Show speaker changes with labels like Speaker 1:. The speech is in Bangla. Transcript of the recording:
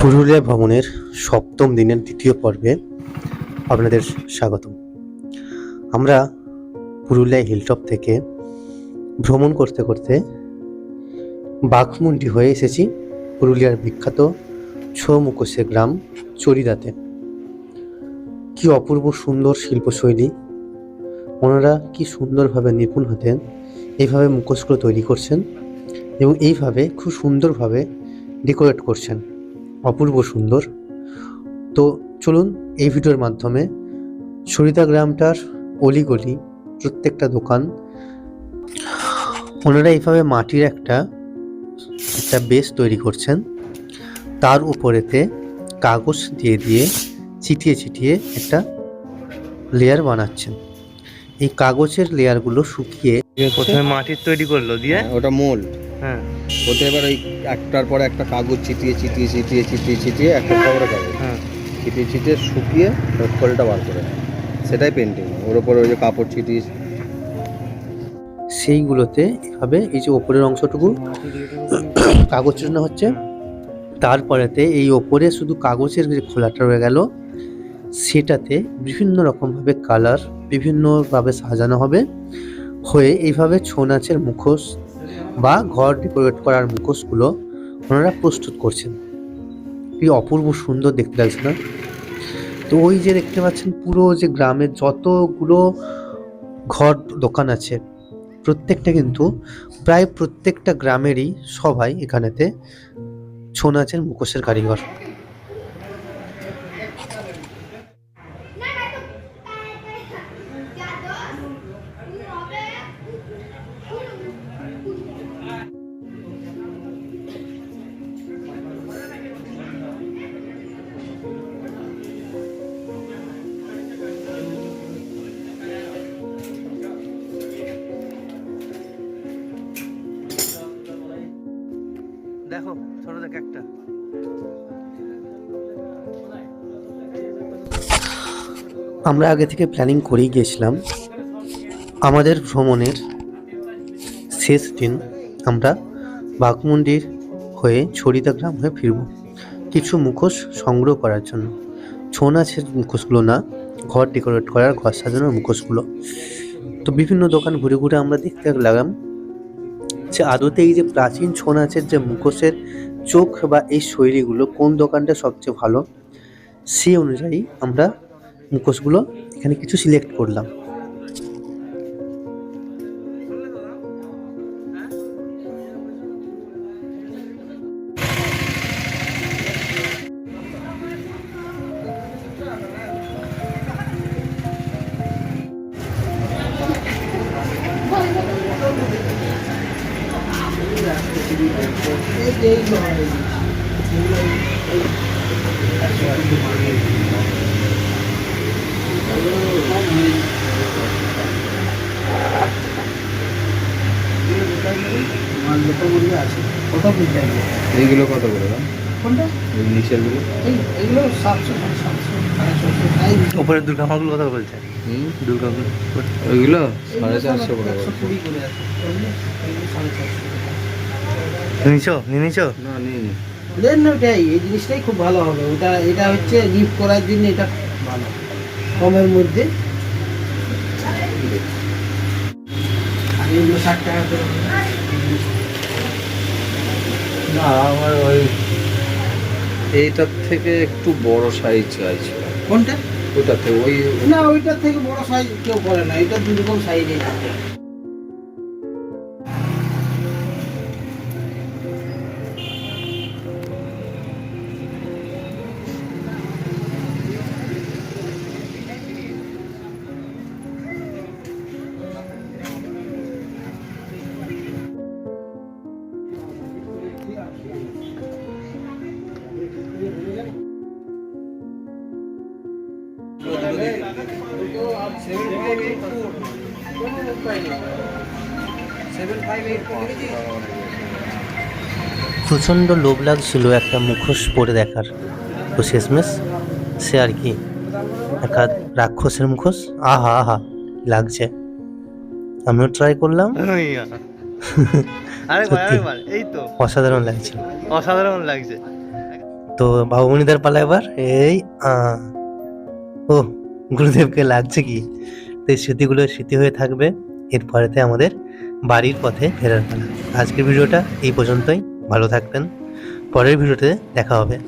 Speaker 1: পুরুলিয়া ভ্রমণের সপ্তম দিনের দ্বিতীয় পর্বে আপনাদের স্বাগতম। আমরা পুরুলিয়া হিলটপ থেকে ভ্রমণ করতে করতে বাঘমুন্ডি হয়ে এসেছি পুরুলিয়ার বিখ্যাত ছৌ মুখোশের গ্রাম চরিদাতে কি অপূর্ব সুন্দর শিল্পশৈলী, ওনারা কি সুন্দরভাবে নিপুণ হতেন, এইভাবে মুখোশগুলো তৈরি করছেন এবং এইভাবে খুব সুন্দরভাবে ডেকোরেট করছেন। অপূর্ব সুন্দর। তো চলুন এই ভিডিওর মাধ্যমে সরিতা গ্রামটার অলিগলি প্রত্যেকটা দোকান। ওনারা এইভাবে মাটির একটা একটা বেস তৈরি করছেন। তার উপরেতে কাগজ দিয়ে দিয়ে চিটিয়ে চিটিয়ে একটা লেয়ার বানাচ্ছেন। এই কাগজের লেয়ারগুলো শুকিয়ে
Speaker 2: প্রথমে মাটির তৈরি করল দিয়ে
Speaker 3: হ্যাঁ, ওটা মোল্ড
Speaker 2: হ্যাঁ।
Speaker 3: ওতে এবার ওই একটার পর একটা কাগজ চিটিয়ে চিটিয়ে চিটিয়ে চিটিয়ে চিটিয়ে একটা খবরে কাগজ।
Speaker 2: হ্যাঁ।
Speaker 3: চিটিয়ে চিটিয়ে শুকিয়ে খোলটা বার করে সেটাই পেন্টিং ওর উপরে ওই যে কাপড় চিটিয়ে
Speaker 1: সেইগুলোতে এভাবে এই যে ওপরের অংশটুকু কাগজ চূর্ণ হচ্ছে। তারপরেতে এই ওপরে শুধু কাগজের যে খোলাটা রয়ে গেল সেটাতে বিভিন্ন রকমভাবে কালার বিভিন্নভাবে সাজানো হবে। হয়ে এইভাবে ছৌ নাচের মুখোশ বা ঘর ডেকোরেট করার মুখোশগুলো ওনারা প্রস্তুত করছেন। কি অপূর্ব সুন্দর দেখতে লাগছে না? তো ওই যে দেখতে পাচ্ছেন পুরো যে গ্রামের যতগুলো ঘর দোকান আছে, প্রত্যেকটা কিন্তু প্রায় প্রত্যেকটা গ্রামেরই সবাই এখানেতে ছৌ নাচের মুখোশের কারিগর।
Speaker 2: দেখো ছোট দেখ একটা।
Speaker 1: আমরা আগে থেকে প্ল্যানিং করেই গিয়েছিলাম। আমাদের ভ্রমণের শেষ দিন আমরা বাঘমুন্ডির হয়ে ছড়িদা গ্রাম হয়ে ফিরব। কিছু মুখোশ সংগ্রহ করার জন্য। ছৌ নাচের মুখোশগুলো না, ঘর ডেকোরেট করার, ঘর সাজানোর মুখোশগুলো। তো বিভিন্ন দোকান ঘুরে ঘুরে আমরা দেখতে লাগলাম যে আদতে এই যে প্রাচীন ছৌ নাচের যে মুখোশের চোখ বা এই শৈলীগুলো কোন দোকানটা সবচেয়ে ভালো, সেই অনুযায়ী আমরা মুখোশগুলো এখানে কিছু সিলেক্ট করলাম।
Speaker 3: এইগুলো কত করে দাম? নিচেরগুলো?
Speaker 2: উপরের দুর্গা মাগুলো কথা বলছে দুর্গাগুলো
Speaker 3: ওইগুলো? সাড়ে চারশো করে।
Speaker 2: নিছো নিছো
Speaker 3: না নিয়ে নি।
Speaker 4: দেন না ওটাই এই জিনিসটাই খুব ভালো হবে। ওটা এটা হচ্ছে গিফট করার জন্য এটা ভালো। কমের মধ্যে। আর এগুলো ষাট টাকা
Speaker 3: না আমার ওই এইটার থেকে একটু বড় সাইজ চাইছিল।
Speaker 4: কোনটা?
Speaker 3: ওটা থেকে ওই
Speaker 4: না ওইটার থেকে বড় সাইজ কেউ করে না। এটা থাকে
Speaker 1: প্রচণ্ড লোভ লাগছিল একটা মুখোশ পরে দেখার। তো শেষমেশ সে আর কি একটা রাক্ষসের মুখোশ আহা আহা লাগছে। আমিও ট্রাই করলাম।
Speaker 2: আরেকবার এই তো।
Speaker 1: অসাধারণ লাগছে
Speaker 2: অসাধারণ লাগছে।
Speaker 1: তো বাবুমণিদার পালা এবার এই। ও গুরুদেবকে লাগছে কি? তো এই স্মৃতিগুলো স্মৃতি হয়ে থাকবে এরপরেতে আমাদের বাড়ির পথে ফেরার পালা। আজকের ভিডিওটা এই পর্যন্তই, ভালো থাকবেন। পরের ভিডিওতে দেখা হবে।